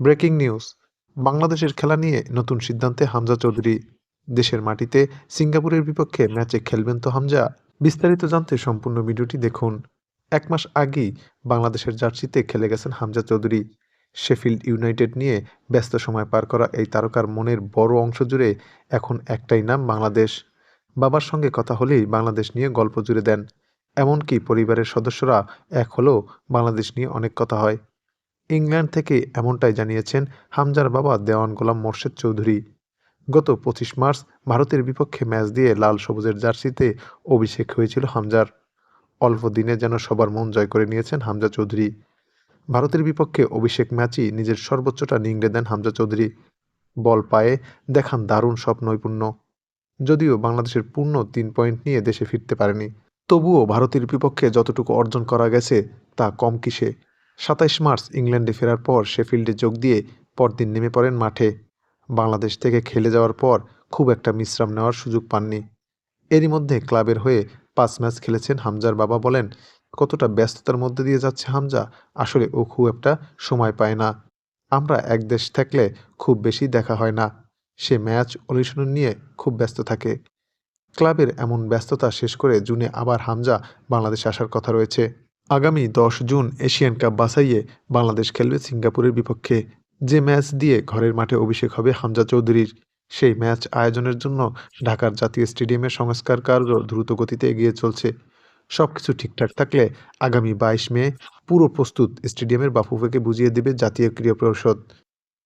Breaking news. বাংলাদেশের খেলা নিয়ে নতুন সিদ্ধান্তে হামজা চৌধুরী। দেশের মাটিতে সিঙ্গাপুরের বিপক্ষে ম্যাচে খেলবেন তো হামজা। বিস্তারিত জানতে সম্পূর্ণ ভিডিওটি দেখুন। এক মাস আগেই বাংলাদেশের জার্সিতে খেলে গেছেন হামজা চৌধুরী। শেফিল্ড ইউনাইটেড নিয়ে ব্যস্ত সময় পার করা এই তারকার মনের বড় অংশ জুড়ে এখন একটাই নাম বাংলাদেশ। বাবার সঙ্গে কথা হলেই বাংলাদেশ নিয়ে গল্প জুড়ে দেন। এমনকি পরিবারের সদস্যরা এক হলেও বাংলাদেশ নিয়ে অনেক কথা হয়। ইংল্যান্ড থেকে এমনটাই জানিয়েছেন হামজার বাবা দেওয়ান গোলাম মোর্শেদ চৌধুরী। গত পঁচিশ মার্চ ভারতের বিপক্ষে ম্যাচ দিয়ে লাল সবুজের জার্সিতে অভিষেক হয়েছিল হামজার। অল্প দিনে যেন সবার মন জয় করে নিয়েছেন হামজা চৌধুরী। ভারতের বিপক্ষে অভিষেক ম্যাচই নিজের সর্বোচ্চটা নিংড়ে দেন হামজা চৌধুরী। বল পায়ে দেখান দারুণ সব নৈপুণ্য যদিও বাংলাদেশের পূর্ণ তিন পয়েন্ট নিয়ে দেশে ফিরতে পারেনি। তবুও ভারতের বিপক্ষে যতটুকু অর্জন করা গেছে তা কম কিসে। সাতাইশ মার্চ ইংল্যান্ডে ফেরার পর শেফিল্ডে যোগ দিয়ে পরদিন নেমে পড়েন মাঠে। বাংলাদেশ থেকে খেলে যাওয়ার পর খুব একটা বিশ্রাম নেওয়ার সুযোগ পাননি। এরই মধ্যে ক্লাবের হয়ে পাঁচ ম্যাচ খেলেছেন হামজার বাবা বলেন, কতটা ব্যস্ততার মধ্যে দিয়ে যাচ্ছে হামজা, আসলে ও খুব একটা সময় পায় না। আমরা এক দেশ থাকলে খুব বেশি দেখা হয় না। সে ম্যাচ অনুশীলন নিয়ে খুব ব্যস্ত থাকে। ক্লাবের এমন ব্যস্ততা শেষ করে জুনে আবার হামজা বাংলাদেশে আসার কথা রয়েছে। আগামী দশ জুন এশিয়ান কাপ বাছাইয়ে বাংলাদেশ খেলবে সিঙ্গাপুরের বিপক্ষে। যে ম্যাচ দিয়ে ঘরের মাঠে অভিষেক হবে হামজা চৌধুরীর, সেই ম্যাচ আয়োজনের জন্য ঢাকার জাতীয় স্টেডিয়ামের সংস্কার কার্য দ্রুত গতিতে এগিয়ে চলছে। সব কিছু ঠিকঠাক থাকলে আগামী বাইশ মে পুরো প্রস্তুত স্টেডিয়ামের বাফুফেকে বুঝিয়ে দেবে জাতীয় ক্রীড়া পরিষদ।